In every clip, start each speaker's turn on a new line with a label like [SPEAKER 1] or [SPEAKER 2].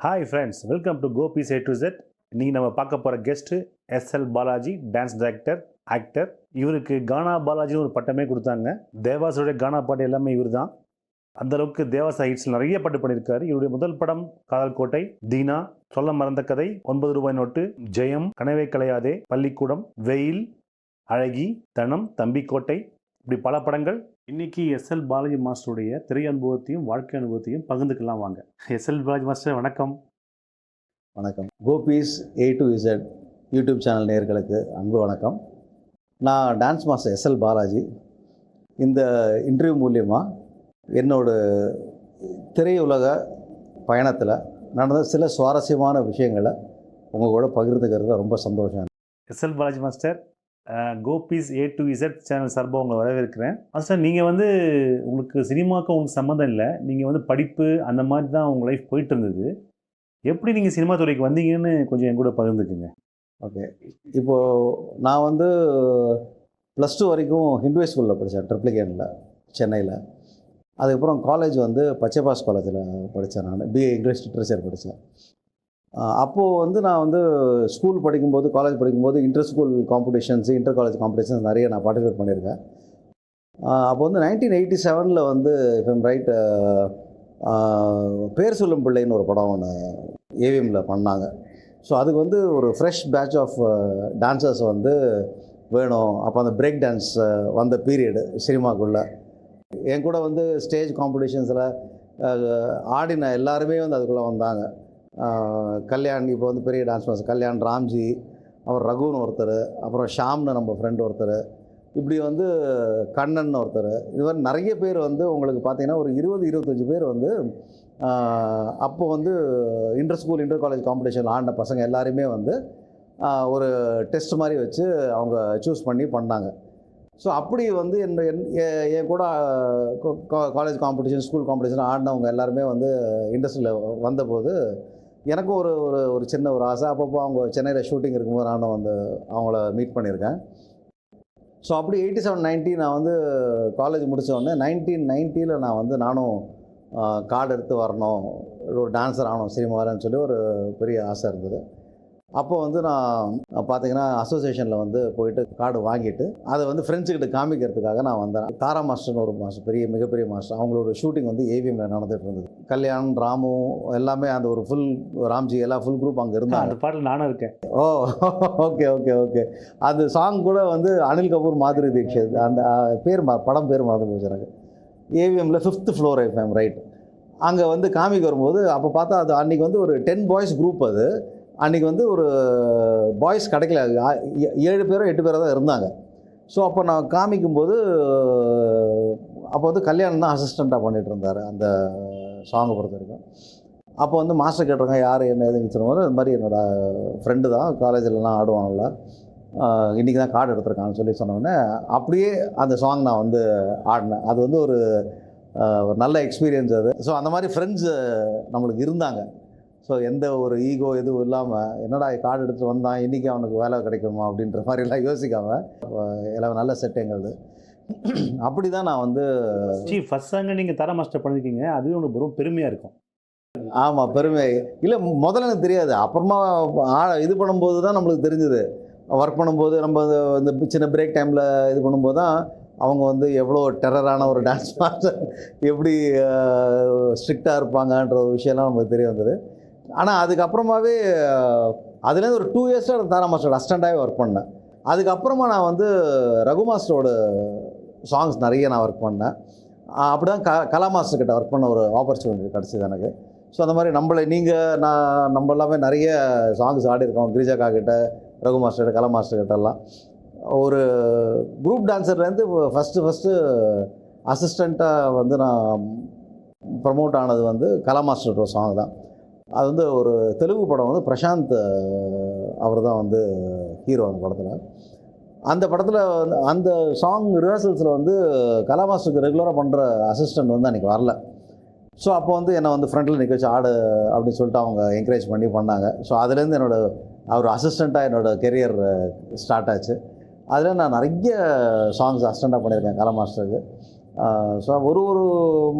[SPEAKER 1] Hi friends welcome to Gopi A to Z இன்றைக்கி நம்ம பார்க்க போகிற guest SL Balaji dance director actor இவருக்கு கானா பாலாஜின்னு ஒரு பட்டமே கொடுத்தாங்க. தேவாஸோடைய கானா பாட்டு எல்லாமே இவர் தான் அந்தளவுக்கு தேவாசா ஹிட்ஸ் நிறைய பாட்டு பண்ணியிருக்காரு. இவருடைய முதல் படம் காதல் கோட்டை தீனா சொல்ல மறந்த கதை ஒன்பது ரூபாய் நோட்டு ஜெயம் கனவே கலையாதே பள்ளிக்கூடம் வெயில் அழகி தனம் தம்பிக்கோட்டை. இப்படி பல படங்கள் இன்னைக்கு எஸ்எல் பாலாஜி மாஸ்டருடைய திரை அனுபவத்தையும் வாழ்க்கை அனுபவத்தையும் பகிர்ந்துக்கலாம் வாங்க. எஸ்எல் பாலாஜி மாஸ்டர் வணக்கம்.
[SPEAKER 2] வணக்கம். Gopi's A to Z YouTube channel நேயர்களுக்கு அன்பு வணக்கம். நான் டான்ஸ் மாஸ்டர் எஸ்எல் பாலாஜி. இந்த இன்டர்வியூ மூலியமாக என்னோட திரையுலக பயணத்தில் நடந்த சில சுவாரஸ்யமான விஷயங்களை உங்கள் கூட பகிர்ந்துக்கிறது ரொம்ப சந்தோஷம்.
[SPEAKER 1] SL Balaji master Gopi's A to Z channel சார்பாக உங்களை வரவேற்கிறேன். மாஸ்டர் நீங்கள் வந்து உங்களுக்கு சினிமாவுக்கு உங்களுக்கு சம்மந்தம் இல்லை. நீங்கள் வந்து படிப்பு அந்த மாதிரி தான் உங்கள் லைஃப் போயிட்டு இருந்தது. எப்படி நீங்கள் சினிமா துறைக்கு வந்தீங்கன்னு கொஞ்சம் என் கூட பகிர்ந்துக்குங்க.
[SPEAKER 2] ஓகே இப்போது நான் வந்து ப்ளஸ் டூ வரைக்கும் ஹிந்துவே ஸ்கூலில் படித்தேன் ட்ரிப்ளிகேனில் சென்னையில். அதுக்கப்புறம் காலேஜ் வந்து பச்சைபாஸ் காலேஜில் படித்தேன் நான். பிஏ இங்கிலீஷ் லிட்ரேச்சர் படித்தேன் அப்போது வந்து நான் வந்து ஸ்கூல் படிக்கும்போது காலேஜ் படிக்கும்போது inter school competitions inter college competitions நிறைய நான் பார்ட்டிசிபேட் பண்ணியிருக்கேன். அப்போ வந்து நைன்டீன் எயிட்டி செவனில் வந்து if ரைட் பேர் சொல்லும் பிள்ளைன்னு ஒரு படம் ஒன்று ஏவிஎம்மில் பண்ணாங்க. ஸோ அதுக்கு வந்து ஒரு ஃப்ரெஷ் பேட்ச் ஆஃப் டான்சர்ஸ் வந்து வேணும். அப்போ அந்த பிரேக் டான்ஸ் வந்த பீரியடு சினிமாக்குள்ளே. என் கூட வந்து ஸ்டேஜ் காம்படிஷன்ஸில் ஆடின எல்லாருமே வந்து அதுக்குள்ளே வந்தாங்க. கல்யாண் இப்போ வந்து பெரிய டான்ஸ் மாஸ்டர் கல்யாண் ராம்ஜி அப்புறம் ரகுன்னு ஒருத்தர் அப்புறம் ஷாம்னு நம்ம ஃப்ரெண்டு ஒருத்தர் இப்படி வந்து கண்ணன் ஒருத்தர் இது மாதிரி நிறைய பேர் வந்து உங்களுக்கு பார்த்தீங்கன்னா ஒரு இருபது இருபத்தஞ்சி பேர் வந்து அப்போது அப்போ வந்து inter school inter college competition ஆடின பசங்க எல்லாருமே வந்து ஒரு டெஸ்ட் மாதிரி வச்சு அவங்க சூஸ் பண்ணி பண்ணாங்க. ஸோ அப்படி வந்து என் என் கூட காலேஜ் காம்படிஷன் ஸ்கூல் காம்படிஷன் ஆடினவங்க எல்லாருமே வந்து இண்டஸ்ட்ரியில் வந்தபோது எனக்கும் ஒரு ஒரு ஒரு சின்ன ஒரு ஆசை. அப்பப்போ அவங்க சென்னையில் ஷூட்டிங் இருக்கும்போது நானும் வந்து அவங்கள மீட் பண்ணியிருக்கேன். ஸோ அப்படி எயிட்டி செவன் நைன்ட்டி நான் வந்து காலேஜ் முடித்தோடனே நைன்டீன் நைன்ட்டியில் நான் வந்து நானும் கார்டு எடுத்து வரணும். ஒரு டான்ஸர் ஆகணும் சினிமாவில்னு சொல்லி ஒரு பெரிய ஆசை இருந்தது. அப்போ வந்து நான் பார்த்தீங்கன்னா அசோசியேஷனில் வந்து போயிட்டு கார்டு வாங்கிட்டு அதை வந்து ஃப்ரெண்ட்ஸுக்கிட்ட காமிக்கிறதுக்காக நான் வந்தேன். தாரா மாஸ்டர்னு ஒரு மாஸ்டர் பெரிய மிகப்பெரிய மாஸ்டர் அவங்களோட ஷூட்டிங் வந்து ஏவிஎம்மில் நடந்துட்டு இருந்தது. கல்யாண் ராமு எல்லாமே அந்த ஒரு ஃபுல் ராம்ஜி எல்லா ஃபுல் குரூப் அங்கே இருந்தாங்க.
[SPEAKER 1] அந்த பாட்டில் நானும் இருக்கேன்.
[SPEAKER 2] ஓ ஓகே ஓகே ஓகே அந்த சாங் கூட வந்து அனில் கபூர் மாதுரி தீக்ஷித் அந்த பேர் படம் பேர் மறந்து போச்சு எனக்கு. ஏவிஎம்மில் ஃபிஃப்த் ஃப்ளோர் எஃப்எம் ரைட் அங்கே வந்து காமிக்க வரும்போது அப்போ பார்த்தா அது அன்றைக்கி வந்து ஒரு டென் பாய்ஸ் குரூப் அது. அன்றைக்கி வந்து ஒரு பாய்ஸ் கிடைக்கல. ஏழு பேரோ எட்டு பேரோ தான் இருந்தாங்க. ஸோ அப்போ நான் காமிக்கும்போது அப்போ வந்து கல்யாணம் தான் அசிஸ்டண்ட்டாக பண்ணிகிட்டு இருந்தார் அந்த சாங்கை பொறுத்த வரைக்கும். அப்போ வந்து மாஸ்டர் கேட்டாங்க யார் என்ன ஏதுன்னு சொல்லும்போது அது மாதிரி என்னோடய ஃப்ரெண்டு தான் காலேஜிலலாம் ஆடுவாங்கல்ல. இன்றைக்கி தான் கார்டு எடுத்திருக்கான்னு சொல்லி சொன்னோடனே அப்படியே அந்த சாங் நான் வந்து ஆடினேன். அது வந்து ஒரு நல்ல எக்ஸ்பீரியன்ஸ் அது. ஸோ அந்த மாதிரி ஃப்ரெண்ட்ஸு நம்மளுக்கு இருந்தாங்க. ஸோ எந்த ஒரு ஈகோ எதுவும் இல்லாமல் என்னடா கார்டு எடுத்துகிட்டு வந்தான்? இன்றைக்கி அவனுக்கு வேலை கிடைக்குமா? அப்படின்ற மாதிரிலாம் யோசிக்காமல் எல்லாம் நல்ல செட் எங்களுது. அப்படி தான் நான் வந்து
[SPEAKER 1] சி ஃபர்ஸ்ட் சாங்க நீங்கள் தர மாஸ்டர் பண்ணியிருக்கீங்க அதுவே உங்களுக்கு ரொம்ப பெருமையாக இருக்கும்.
[SPEAKER 2] ஆமாம் பெருமை. இல்லை முதல்ல எனக்கு தெரியாது. அப்புறமா ஆ- இது பண்ணும்போது தான் நம்மளுக்கு தெரிஞ்சுது. ஒர்க் பண்ணும்போது நம்ம இந்த சின்ன பிரேக் டைமில் இது பண்ணும்போது தான் அவங்க வந்து எவ்வளோ டெரரான ஒரு டான்ஸ் மாஸ்டர் எப்படி ஸ்ட்ரிக்டாக இருப்பாங்கன்ற ஒரு விஷயம்லாம் நமக்கு தெரிய வந்தது. ஆனால் அதுக்கப்புறமாவே அதுலேருந்து ஒரு டூ இயர்ஸாக தாரா மாஸ்டரோட அஸ்டண்டாகவே ஒர்க் பண்ணேன். அதுக்கப்புறமா நான் வந்து ரகு மாஸ்டரோட சாங்ஸ் நிறைய நான் ஒர்க் பண்ணேன். அப்படி தான் க கலா மாஸ்டர்கிட்ட ஒர்க் பண்ண ஒரு ஆப்பர்ச்சுனிட்டி கிடச்சிது எனக்கு. ஸோ அந்த மாதிரி நம்மளை நீங்கள் நான் நம்ம எல்லாமே நிறைய சாங்ஸ் ஆடிருக்கோம் கிரிஜாக்கா கிட்ட ரகு மாஸ்டர் கலா மாஸ்டர் ஒரு குரூப் டான்ஸர்லேருந்து ஃபஸ்ட்டு ஃபஸ்ட்டு அசிஸ்டண்ட்டாக வந்து நான் ப்ரமோட் ஆனது வந்து கலா மாஸ்டர் ஒரு சாங் தான். அது வந்து ஒரு தெலுங்கு படம் வந்து பிரசாந்த் அவர் தான் வந்து ஹீரோ அந்த படத்தில். அந்த படத்தில் வந்து அந்த சாங் ரிஹர்சல்ஸில் வந்து கலா மாஸ்டருக்கு ரெகுலராக பண்ணுற அசிஸ்டண்ட் வந்து அன்றைக்கி வரல. ஸோ அப்போ வந்து என்னை வந்து ஃப்ரண்ட்டில் நிற்க வச்சு ஆடு அப்படின்னு சொல்லிட்டு அவங்க என்கரேஜ் பண்ணி பண்ணாங்க. ஸோ அதுலேருந்து என்னோடய அவர் அசிஸ்டண்ட்டாக என்னோட கெரியர் ஸ்டார்ட் ஆச்சு. அதில் நான் நிறைய சாங்ஸ் அசிஸ்டண்ட்டாக பண்ணியிருக்கேன் கலா மாஸ்டருக்கு ஸோ ஒரு ஒரு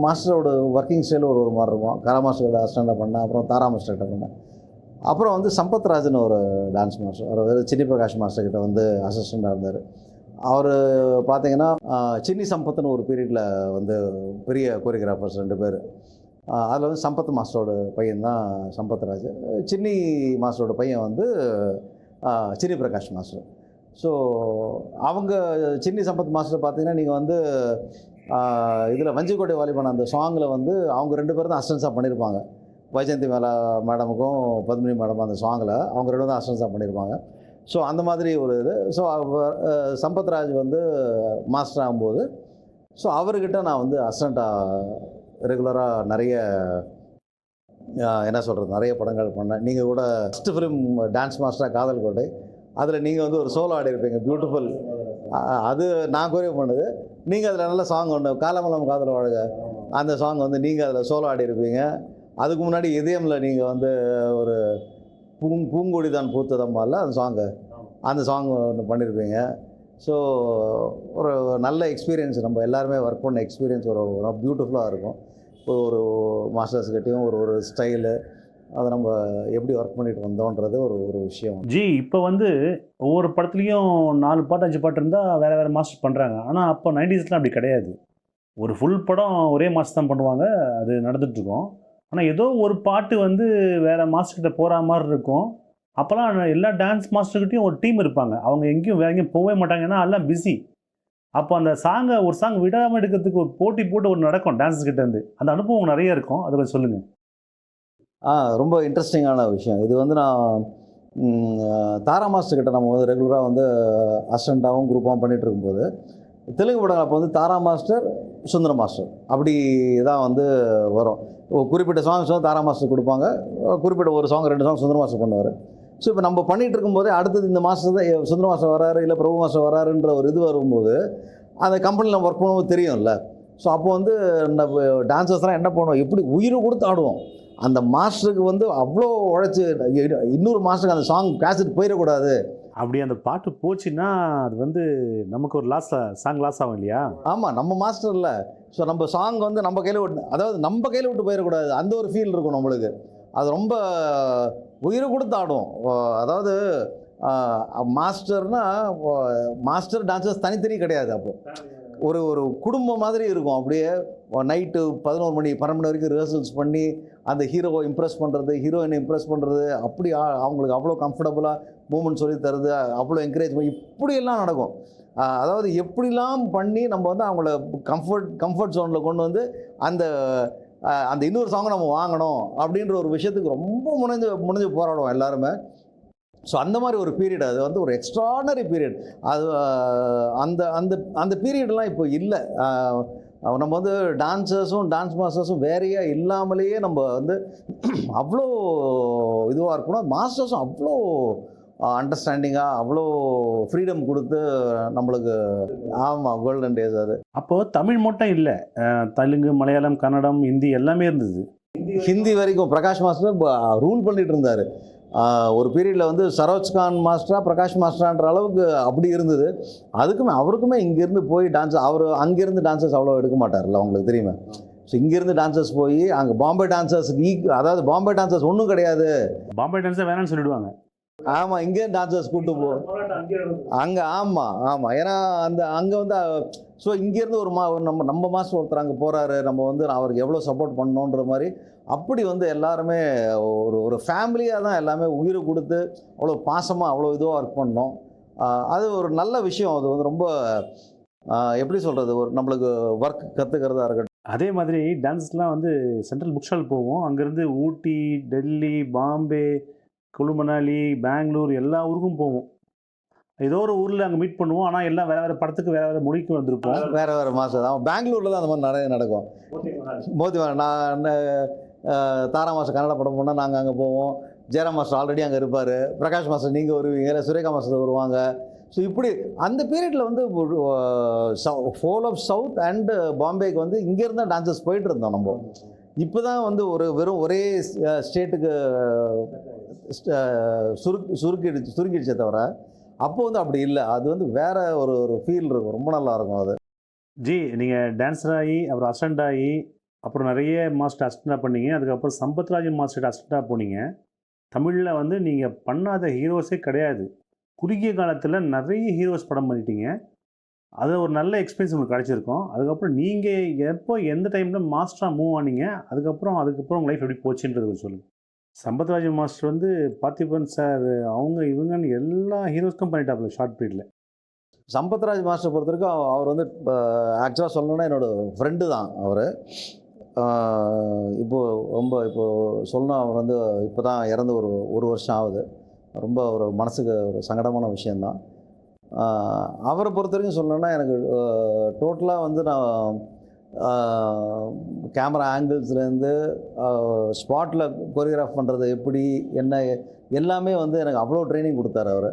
[SPEAKER 2] மாஸ்டரோட ஒர்க்கிங் ஸ்டைல் ஒரு ஒரு மாதிரி இருக்கும். கரா மாஸ்டரோட அசிஸ்டண்ட்டாக பண்ணேன் அப்புறம் தாரா மாஸ்டர்கிட்ட பண்ணேன் அப்புறம் வந்து சம்பத் ராஜன் ஒரு டான்ஸ் மாஸ்டர் அவர் வந்து சின்னி பிரகாஷ் மாஸ்டர் கிட்ட வந்து அசிஸ்டண்ட்டாக இருந்தார். அவர் பார்த்தீங்கன்னா சின்னி சம்பத்துன்னு ஒரு பீரியடில் வந்து பெரிய கோரியோகிராஃபர்ஸ் ரெண்டு பேர். அதில் வந்து சம்பத் மாஸ்டரோட பையன் தான் சம்பத் ராஜ். சின்னி மாஸ்டரோட பையன் வந்து சின்னி பிரகாஷ் மாஸ்டர். ஸோ அவங்க சின்னி சம்பத் மாஸ்டர் பார்த்தீங்கன்னா நீங்கள் வந்து இதில் வஞ்சிக்கோட்டை வாலிபன் அந்த சாங்கில் வந்து அவங்க ரெண்டு பேரும் தான் அஸ்டன்ஸாக பண்ணியிருப்பாங்க வைஜந்தி மேலா மேடமுக்கும் பத்மினி மேடம் அந்த சாங்கில் அவங்க ரெண்டு தான் அசன்ஸாக பண்ணியிருப்பாங்க ஸோ அந்த மாதிரி ஒரு இது. ஸோ சம்பத்ராஜ் வந்து மாஸ்டர் ஆகும்போது ஸோ அவர்கிட்ட நான் வந்து அசிஸ்டண்ட்டாக ரெகுலராக நிறைய என்ன சொல்கிறது நிறைய படங்கள் பண்ணேன். நீங்கள் கூட ஃபஸ்ட்டு ஃபிலிம் டான்ஸ் மாஸ்டராக காதல் கோட்டை அதில் நீங்கள் வந்து ஒரு சோலோ ஆடி இருப்பீங்க பியூட்டிஃபுல் அது நான் குறைவு பண்ணுது. நீங்கள் அதில் நல்ல சாங் ஒன்று காலமலம் காதல் வாழ்க. அந்த சாங் வந்து நீங்கள் அதில் சோலோ ஆடி இருப்பீங்க. அதுக்கு முன்னாடி இதயமில் நீங்கள் வந்து ஒரு பூங் பூங்கொடி தான் பூத்ததம்மால அந்த சாங்கு அந்த சாங் ஒன்று பண்ணியிருப்பீங்க ஸோ ஒரு நல்ல எக்ஸ்பீரியன்ஸ் நம்ம எல்லாருமே ஒர்க் பண்ண எக்ஸ்பீரியன்ஸ் ஒரு பியூட்டிஃபுல்லாக இருக்கும். ஒரு ஒரு மாஸ்டர்ஸ் கிட்டேயும் ஒரு ஒரு ஸ்டைலு அதை நம்ம எப்படி ஒர்க் பண்ணிட்டு வந்தோன்றது ஒரு ஒரு விஷயம்.
[SPEAKER 1] ஜி இப்போ வந்து ஒவ்வொரு படத்துலையும் நாலு பாட்டு அஞ்சு பாட்டு இருந்தால் வேறு வேறு மாஸ்டர் பண்ணுறாங்க ஆனால் அப்போ நைன்டிஸ்லாம் அப்படி கிடையாது. ஒரு ஃபுல் படம் ஒரே மாஸ்டர் தான் பண்ணுவாங்க. அது நடந்துகிட்ருக்கோம் ஆனால் ஏதோ ஒரு பாட்டு வந்து வேறு மாஸ்டர்கிட்ட போகிற மாதிரி இருக்கும். அப்போல்லாம் எல்லா டான்ஸ் மாஸ்டர்கிட்டையும் ஒரு டீம் இருப்பாங்க. அவங்க எங்கேயும் வேற எங்கேயும் போகவே மாட்டாங்க ஏன்னா எல்லாம் பிஸி அப்போ அந்த சாங்கை ஒரு சாங் விடாமல் எடுக்கிறதுக்கு ஒரு போட்டி போட்டு ஒரு நடக்கும் டான்ஸ் கிட்டேருந்து அந்த அனுபவம் நிறைய இருக்கும். அதை கொஞ்சம் சொல்லுங்கள்
[SPEAKER 2] ஆ ரொம்ப இன்ட்ரெஸ்டிங்கான விஷயம். இது வந்து நான் தாரா மாஸ்டர் கிட்ட நம்ம வந்து ரெகுலராக வந்து அசிஸ்டண்ட்டாகவும் குரூப்பாகவும் பண்ணிகிட்டு இருக்கும்போது தெலுங்கு படங்கள் அப்போ வந்து தாரா மாஸ்டர் சுந்தர மாஸ்டர். அப்படி தான் வந்து வரும். குறிப்பிட்ட சாங்ஸ் வந்து தாரா மாஸ்டர் கொடுப்பாங்க. குறிப்பிட்ட ஒரு சாங் ரெண்டு சாங் சுந்தர மாஸ்டர் பண்ணுவார். ஸோ இப்போ நம்ம பண்ணிகிட்டு இருக்கும்போதே அடுத்தது இந்த மாதம் தான் சுந்தர மாதம் வராரு இல்லை பிரபு மாதம் வராருன்ற ஒரு இது வரும்போது அந்த கம்பெனியில் ஒர்க் பண்ணும்போது தெரியும்ல. ஸோ அப்போ வந்து நம்ம டான்ஸர்ஸ்லாம் என்ன பண்ணுவோம்? எப்படி உயிரை கொடுத்து ஆடுவோம்? அந்த மாஸ்டருக்கு வந்து அவ்வளோ உழைச்சி இன்னொரு மாஸ்டருக்கு அந்த சாங் கேசட் போயிடக்கூடாது.
[SPEAKER 1] அப்படி அந்த பாட்டு போச்சுன்னா அது வந்து நமக்கு ஒரு லாஸ் சாங் லாஸ் ஆகும் இல்லையா?
[SPEAKER 2] ஆமாம் நம்ம மாஸ்டர் இல்லை. ஸோ நம்ம சாங் வந்து நம்ம கையில் விட்டு அதாவது நம்ம கையில் விட்டு போயிடக்கூடாது. அந்த ஒரு ஃபீல் இருக்கும் நம்மளுக்கு. அது ரொம்ப உயிரை கொடுத்து ஆடும். அதாவது மாஸ்டர்னா மாஸ்டர் டான்சர்ஸ் தனித்தனி கிடையாது அப்போ. ஒரு ஒரு குடும்பம் மாதிரி இருக்கும். அப்படியே நைட்டு பதினோரு மணி பன்னெண்டு மணி வரைக்கும் ரிஹர்சல்ஸ் பண்ணி அந்த ஹீரோவை இம்ப்ரெஸ் பண்ணுறது ஹீரோயினை இம்ப்ரெஸ் பண்ணுறது அப்படி ஆ- அவங்களுக்கு அவ்வளோ கம்ஃபர்டபுளாக மூமெண்ட் சொல்லி தருது அவ்வளோ என்கரேஜ் பண்ணி இப்படியெல்லாம் நடக்கும். அதாவது எப்படிலாம் பண்ணி நம்ம வந்து அவங்கள கம்ஃபர்ட் கம்ஃபர்ட் ஜோனில் கொண்டு வந்து அந்த அந்த இன்னொரு சாங்கை நம்ம வாங்கணும் அப்படின்ற ஒரு விஷயத்துக்கு ரொம்ப முனைஞ்சு முனைஞ்சு போராடுவோம் எல்லாருமே. ஸோ அந்த மாதிரி ஒரு பீரியட் அது வந்து ஒரு எக்ஸ்ட்ரானரி பீரியட் அது அந்த அந்த அந்த பீரியட்லாம் இப்போ இல்லை. நம்ம வந்து டான்சர்ஸும் டான்ஸ் மாஸ்டர்ஸும் வேறையா இல்லாமலேயே நம்ம வந்து அவ்வளோ இதுவாக இருக்கணும். மாஸ்டர்ஸும் அவ்வளோ அண்டர்ஸ்டாண்டிங்காக அவ்வளோ ஃப்ரீடம் கொடுத்து நம்மளுக்கு ஆமாம் கோல்டன் டேஸ் அது.
[SPEAKER 1] அப்போது தமிழ் மட்டும் இல்லை தெலுங்கு மலையாளம் கன்னடம் ஹிந்தி எல்லாமே இருந்தது.
[SPEAKER 2] ஹிந்தி வரைக்கும் பிரகாஷ் மாஸ்டர் ரூல் பண்ணிட்டு இருந்தார். ஒரு பீரியடில் வந்து சரோஜ்கான் மாஸ்டராக மாஸ்டரா பிரகாஷ் மாஸ்டரான்ற அளவுக்கு அப்படி இருந்தது. அதுக்குமே அவருக்குமே இங்கேருந்து போய் டான்ஸ் அவர் அங்கேருந்து டான்ஸர்ஸ் அவ்வளோ எடுக்க மாட்டார்ல உங்களுக்கு தெரியுமா. ஸோ இங்கேருந்து டான்சர்ஸ் போய் அங்கே பாம்பே டான்சர்ஸ் ஈக் அதாவது பாம்பே டான்சர்ஸ் ஒன்றும் கிடையாது.
[SPEAKER 1] பாம்பே டான்ஸர் வேணாம்னு சொல்லிடுவாங்க.
[SPEAKER 2] ஆமாம் இங்க டான்சர்ஸ் கூட்டு போ. அங்கே ஆமாம் ஆமாம் ஏன்னா அந்த அங்கே வந்து ஸோ இங்கேருந்து ஒரு மா ஒரு நம்ம நம்ம மாஸ்டர் ஒருத்தர் அங்கே போகிறாரு நம்ம வந்து அவருக்கு எவ்வளோ சப்போர்ட் பண்ணணுன்ற மாதிரி அப்படி வந்து எல்லாருமே ஒரு ஒரு ஃபேமிலியாக தான் எல்லாமே உயிரை கொடுத்து அவ்வளோ பாசமாக அவ்வளோ இதுவாக ஒர்க் பண்ணோம். அது ஒரு நல்ல விஷயம். அது வந்து ரொம்ப எப்படி சொல்கிறது ஒரு நம்மளுக்கு ஒர்க் கற்றுக்கிறதா இருக்கட்டும்.
[SPEAKER 1] அதே மாதிரி டான்ஸ்லாம் வந்து சென்ட்ரல் புக் ஸ்டால் போவோம். அங்கேருந்து ஊட்டி டெல்லி பாம்பே குழு மணாலி பெங்களூர் எல்லா ஊருக்கும் போவோம். ஏதோ ஒரு ஊரில் அங்கே மீட் பண்ணுவோம். ஆனால் எல்லாம் வேறு வேறு படத்துக்கு வேறு வேறு மொழிக்கு வந்திருப்போம்.
[SPEAKER 2] வேறு வேறு மாஸ்டர் தான் பெங்களூரில் தான் அந்த மாதிரி நிறைய நடக்கும். மோதி நான் அஹ், தாரா மாஸ்டர் கன்னட படம் பண்ணால் நாங்கள் அங்கே போவோம். ஜெயராம் மாஸ்டர் ஆல்ரெடி அங்கே இருப்பார். பிரகாஷ் மாஸ்டர் நீங்கள் வருவீங்க. இல்லை சுரேகா மாஸ்டர் வருவாங்க. ஸோ இப்படி அந்த பீரியடில் வந்து ஃபோல் ஆஃப் சவுத் அண்டு பாம்பேக்கு வந்து இங்கேருந்து தான் டான்சர்ஸ் போயிட்டு இருந்தோம் நம்ம. இப்போ தான் வந்து ஒரு வெறும் ஒரே ஸ்டேட்டுக்கு சுருக் சுருக்கிடுச்சு சுருங்கிடுச்சே தவிர அப்போ வந்து அப்படி இல்லை. அது வந்து வேறு ஒரு ஒரு ஃபீல் இருக்கும். ரொம்ப நல்லா இருக்கும் அது.
[SPEAKER 1] ஜி நீங்கள் டான்ஸர் ஆகி அப்புறம் அசிஸ்டண்ட் ஆகி அப்புறம் நிறைய மாஸ்டர் அசிஸ்டண்டாக பண்ணீங்க. அதுக்கப்புறம் சம்பத்ராஜன் மாஸ்டர் அசிஸ்டண்டாக போனீங்க. தமிழில் வந்து நீங்கள் பண்ணாத ஹீரோஸே கிடையாது. குறுகிய காலத்தில் நிறைய ஹீரோஸ் படம் பண்ணிட்டீங்க. அது ஒரு நல்ல எக்ஸ்பீரியன்ஸ் உங்களுக்கு கிடச்சிருக்கும். அதுக்கப்புறம் நீங்கள் எப்போ எந்த டைமில் மாஸ்டராக மூவ் ஆனீங்க? அதுக்கப்புறம் அதுக்கப்புறம் உங்கள் லைஃப் எப்படி போச்சுன்றது கொஞ்சம் சொல்லுங்கள் சம்பத்ராஜன் மாஸ்டர் வந்து பார்த்திபன் சார் அவங்க இவங்கன்னு எல்லா ஹீரோஸ்க்கும் பண்ணிட்டாப்புல ஷார்ட் பீரியடில்
[SPEAKER 2] சம்பத்ராஜ் மாஸ்டர் பொறுத்த வரைக்கும் அவர் வந்து ஆக்சுவலாக சொல்லணும்னா என்னோடய ஃப்ரெண்டு தான் அவர். இப்போது ரொம்ப இப்போது சொல்லணும் அவர் வந்து இப்போ தான் இறந்து ஒரு ஒரு வருஷம் ஆகுது. ரொம்ப ஒரு மனசுக்கு ஒரு சங்கடமான விஷயந்தான் அவரை பொறுத்த வரைக்கும் சொல்லணும்னா எனக்கு டோட்டலாக வந்து நான் கேமரா ஆங்கிள்ஸ்லேருந்து ஸ்பாட்டில் கொரியோகிராஃப் பண்ணுறது எப்படி என்ன எல்லாமே வந்து எனக்கு அவ்வளோ ட்ரைனிங் கொடுத்தாரு அவர்.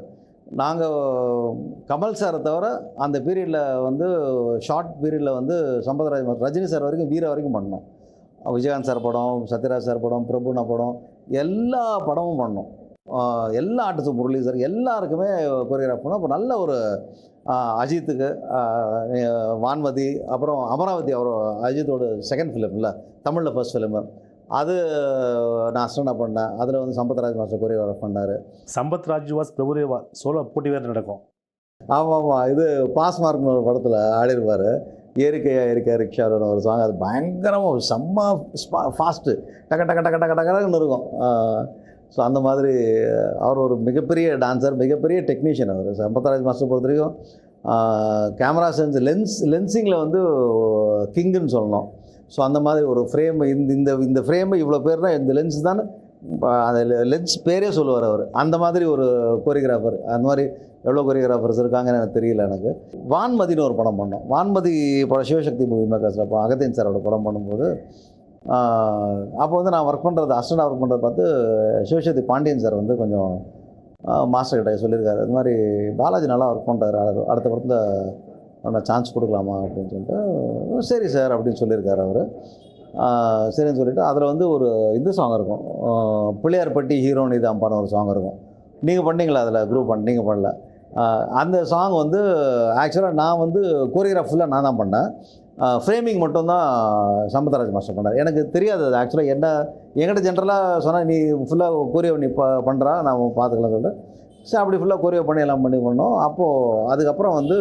[SPEAKER 2] நாங்கள் கமல் சாரை தவிர அந்த பீரியடில் வந்து ஷார்ட் பீரியடில் வந்து சம்பதராஜ் ரஜினி சார் வரைக்கும் வீர வரைக்கும் பண்ணோம். விஜயகாந்த் சார் படம் சத்யராஜ் சார் படம் பிரபுனா படம் எல்லா படமும் பண்ணோம். எல்லா ஆர்டிஸ்டும் முரளி சார் எல்லாருக்குமே கொரியோகிராஃப் பண்ணோம் அப்போ நல்ல ஒரு அஜித்துக்கு வான்மதி அப்புறம் அமராவதி அவர் அஜித்தோட செகண்ட் ஃபிலிம் இல்லை தமிழில் ஃபர்ஸ்ட் ஃபிலிமு அது நான் அஸ்டனாக பண்ணேன். அதில் வந்து சம்பத்ராஜ் மாஸ்டர் கொரியோகிராஃப் பண்ணார்.
[SPEAKER 1] சம்பத் ராஜ்வாஸ் பிரபுதேவா. சோலோ போட்டி வேறு நடக்கும்.
[SPEAKER 2] ஆமாம் ஆமாம் இது பாஸ் மார்க்னு ஒரு படத்தில் ஆடிருப்பார். ஏரிக்கையா ஏரிக்கை ரிக்ஷான்னு ஒரு சாங் அது பயங்கரமாக செம்ம ஃபாஸ்ட்டு டக டக டக டக டகன்னு இருக்கும். ஸோ அந்த மாதிரி அவர் ஒரு மிகப்பெரிய டான்சர் மிகப்பெரிய டெக்னீஷியன் அவர். சம்பத்ராஜ் மாஸ்டர் பொறுத்த வரைக்கும் கேமரா சென்ஸ் லென்ஸ் லென்சிங்கில் வந்து கிங்குன்னு சொல்லணும். ஸோ அந்த மாதிரி ஒரு ஃப்ரேம் இந்த இந்த இந்த ஃப்ரேமு இவ்வளோ பேர்னா இந்த லென்ஸ் தான் அந்த லென்ஸ் பேரே சொல்லுவார் அவர். அந்த மாதிரி ஒரு கோரியோகிராஃபர் அந்த மாதிரி எவ்வளோ கொரியோகிராஃபர்ஸ் இருக்காங்கன்னு எனக்கு தெரியல எனக்கு. வான்மதின்னு ஒரு படம் பண்ணோம். வான்மதி படம் சிவசக்தி மூவி மேக்கர்ஸில் அப்போ அகத்தியன் சாரோட படம் பண்ணும்போது அப்போ வந்து நான் ஒர்க் பண்ணுறது அசிஸ்டண்டாக ஒர்க் பண்ணுறது பார்த்து சிவசக்தி பாண்டியன் சார் வந்து கொஞ்சம் மாஸ்டர் கிட்ட சொல்லியிருக்காரு. இது மாதிரி பாலாஜி நல்லா ஒர்க் பண்ணுறாரு அடுத்த படத்தில் நான் சான்ஸ் கொடுக்கலாமா அப்படின்னு சொல்லிட்டு சரி சார் அப்படின்னு சொல்லியிருக்காரு அவர். சரின்னு சொல்லிட்டு அதில் வந்து ஒரு இது சாங் இருக்கும். பிள்ளையார்பட்டி ஹீரோனி தான் பண்ண ஒரு சாங் இருக்கும். நீங்கள் பண்ணீங்களா அதில்? குரூப் பண்ண நீங்கள் பண்ணல. அந்த சாங் வந்து ஆக்சுவலாக நான் வந்து கோரியோகிராஃப் ஃபுல்லாக நான் தான் பண்ணேன். ஃப்ரேமிங் மட்டும்தான் சம்பத்ராஜ் மாஸ்டர் பண்ணார் எனக்கு தெரியாது அது ஆக்சுவலாக என்ன என்கிட்ட ஜென்ரலாக சொன்னால் நீ ஃபுல்லாக கோரியோ நீ ப பண்ணுறா நான் பார்த்துக்கலாம் சொல்லிட்டு சரி அப்படி ஃபுல்லாக கோரியோ பண்ணி எல்லாம் பண்ணி பண்ணோம் அப்போது அதுக்கப்புறம் வந்து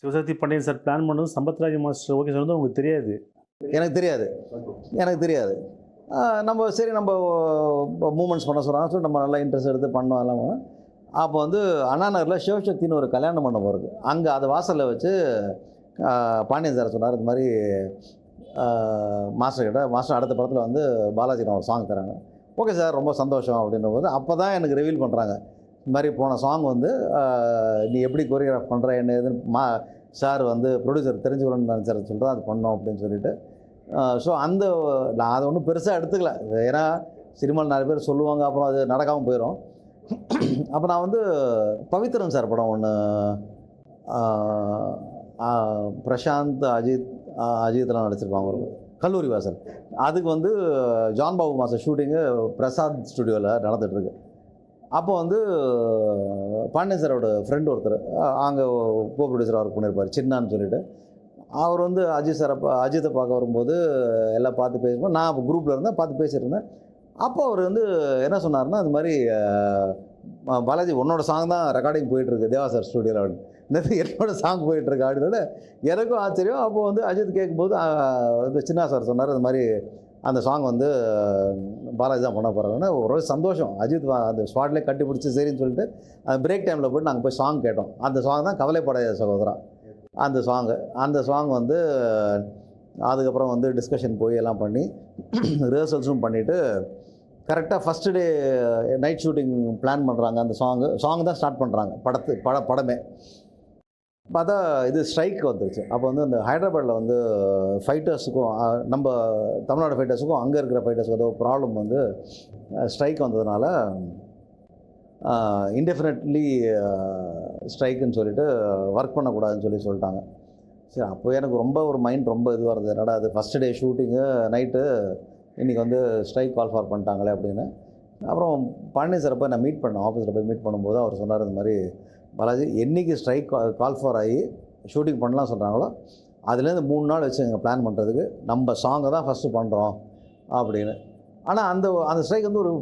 [SPEAKER 1] சிவசக்தி பாண்டியன் சார் பிளான் பண்ணது சம்பத்ராஜ் மாஸ்டர் ஓகே சொன்னது உங்களுக்கு தெரியாது.
[SPEAKER 2] எனக்கு தெரியாது. எனக்கு தெரியாது. நம்ம சரி நம்ம மூமெண்ட்ஸ் பண்ண சொல்கிறாங்க சொல்லி நம்ம நல்லா இன்ட்ரெஸ்ட் எடுத்து பண்ணோம் எல்லாம். அப்போ வந்து அண்ணா நகரில் சிவசக்தின்னு ஒரு கல்யாண மண்டபம் இருக்குது அங்கே அது வாசலில் வச்சு பாண்டியன் சார் சொன்னார் இந்த மாதிரி மாஸ்டர் கிட்ட மாஸ்டர் அடுத்த படத்தில் வந்து பாலாஜி நான் ஒரு சாங் தராங்க ஓகே சார் ரொம்ப சந்தோஷம் அப்படின்ற போது அப்போ தான் எனக்கு ரிவீல் பண்ணுறாங்க இந்த மாதிரி போன சாங் வந்து நீ எப்படி கொரியோகிராஃப் பண்ணுற என்ன ஏதுன்னு மா சார் வந்து ப்ரொடியூசர் தெரிஞ்சுக்கணும்னு நினச்சார் சொல்லிட்டு அது பண்ணோம் அப்படின்னு சொல்லிட்டு. ஸோ அந்த நான் அதை ஒன்றும் பெருசாக எடுத்துக்கல. ஏன்னா சினிமாவில் நிறைய பேர் சொல்லுவாங்க அப்புறம் அது நடக்காமல் போயிடும் அப்போ நான் வந்து பவித்ரன் சார் படம் ஒன்று பிரசாந்த் அஜித் அஜித்லாம் நடிச்சிருப்பாங்க ஒரு கல்லூரி வாசல். அதுக்கு வந்து ஜான் பாபு மாஸ்டர் ஷூட்டிங்கு பிரசாத் ஸ்டுடியோவில் நடந்துகிட்ருக்கு அப்போ வந்து பாண்டியன் சாரோட ஃப்ரெண்ட் ஒருத்தர் அங்கே கோ ப்ரொடியூசர் ஒர்க் பண்ணியிருப்பார் சின்னான்னு சொல்லிட்டு. அவர் வந்து அஜித் சாரை பா அஜித்தை பார்க்க வரும்போது எல்லாம் பார்த்து பேசும்போது நான் அப்போ குரூப்பில் இருந்தேன் பார்த்து பேசியிருந்தேன் அப்போ அவர் வந்து என்ன சொன்னார்னா அது மாதிரி பாலாஜி உன்னோட சாங் தான் ரெக்கார்டிங் போயிட்டுருக்கு தேவா சார் ஸ்டுடியோவில் அப்படின்னு. என்னோட சாங் போயிட்டுருக்கு அப்படின்னு. எனக்கும் ஆச்சரியம். அப்போ வந்து அஜித் கேட்கும்போது வந்து இந்த சின்ன சார் சொன்னார் இந்த மாதிரி அந்த சாங் வந்து பாலாஜி தான் பண்ண போகிறாருன்னு ஒரு சந்தோஷம். அஜித் வா- அந்த ஸ்பாட்லேயே கட்டி பிடிச்சி சரின்னு சொல்லிட்டு அந்த பிரேக் டைமில் போய்ட்டு நாங்கள் போய் சாங் கேட்டோம். அந்த சாங் தான் கவலைப்படைய சகோதரா. அந்த சாங்கு அந்த சாங் வந்து அதுக்கப்புறம் வந்து டிஸ்கஷன் போய் எல்லாம் பண்ணி ரிஹர்சல்ஸும் பண்ணிவிட்டு கரெக்டாக first day night shooting plan பண்ணுறாங்க அந்த சாங்கு சாங் தான் ஸ்டார்ட் பண்ணுறாங்க படத்து பட படமே. பார்த்தா இது ஸ்ட்ரைக் வந்துருச்சு. அப்போ வந்து அந்த ஹைதராபாடில் வந்து ஃபைட்டர்ஸுக்கும் நம்ம தமிழ்நாடு ஃபைட்டர்ஸுக்கும் அங்கே இருக்கிற ஃபைட்டர்ஸுக்கும் ஏதோ ப்ராப்ளம் வந்து ஸ்ட்ரைக் வந்ததுனால இன்டெஃபினெட்லி ஸ்ட்ரைக்குன்னு சொல்லிட்டு ஒர்க் பண்ணக்கூடாதுன்னு சொல்லி சொல்லிட்டாங்க. சரி அப்போ எனக்கு ரொம்ப ஒரு மைண்ட் ரொம்ப இதுவாக இருந்தது என்னடா அது ஃபஸ்ட் டே ஷூட்டிங்கு நைட்டு இன்றைக்கி வந்து ஸ்ட்ரைக் கால் ஃபார் பண்ணிட்டாங்களே அப்படின்னு. அப்புறம் பழனி சார் போய் நான் மீட் பண்ணேன். ஆஃபீஸில் போய் மீட் பண்ணும்போது அவர் சொன்னார் இந்த மாதிரி பாலாஜி என்னைக்கு ஸ்ட்ரைக் கால் ஃபார் ஆகி ஷூட்டிங் பண்ணலாம் சொல்கிறாங்களோ அதுலேருந்து மூணு நாள் வச்சு எங்கள் பிளான் பண்ணுறதுக்கு நம்ம சாங்கை தான் ஃபஸ்ட்டு பண்ணுறோம் அப்படின்னு. ஆனால் அந்த அந்த ஸ்ட்ரைக் வந்து ஒரு